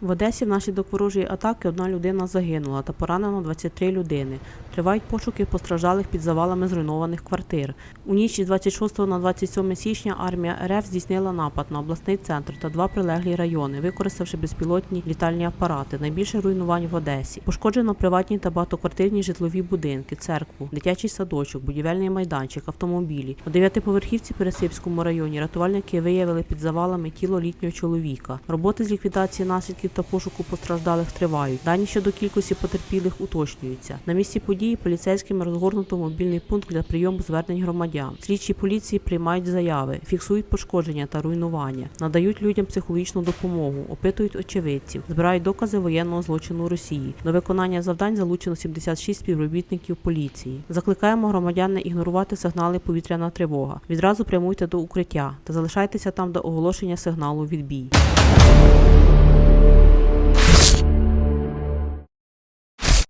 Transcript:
В Одесі внаслідок ворожої атаки одна людина загинула та поранено 23 людини. Тривають пошуки постраждалих під завалами зруйнованих квартир. У ніч із 26 на 27 січня армія РФ здійснила напад на обласний центр та два прилеглі райони, використавши безпілотні літальні апарати. Найбільше руйнувань в Одесі. Пошкоджено приватні та багатоквартирні житлові будинки, церкву, дитячий садочок, будівельний майданчик, автомобілі. У дев'ятиповерхівці Пересипському районі рятувальники виявили під завалами тіло літнього чоловіка. Роботи з ліквідації наслідків та пошуку постраждалих тривають. Дані щодо кількості потерпілих уточнюються. На місці події поліцейськими розгорнуто мобільний пункт для прийому звернень громадян. Слідчі поліції приймають заяви, фіксують пошкодження та руйнування, надають людям психологічну допомогу, опитують очевидців, збирають докази воєнного злочину Росії. До виконання завдань залучено 76 співробітників поліції. Закликаємо громадян не ігнорувати сигнали повітряна тривога. Відразу прямуйте до укриття та залишайтеся там до оголошення сигналу відбій.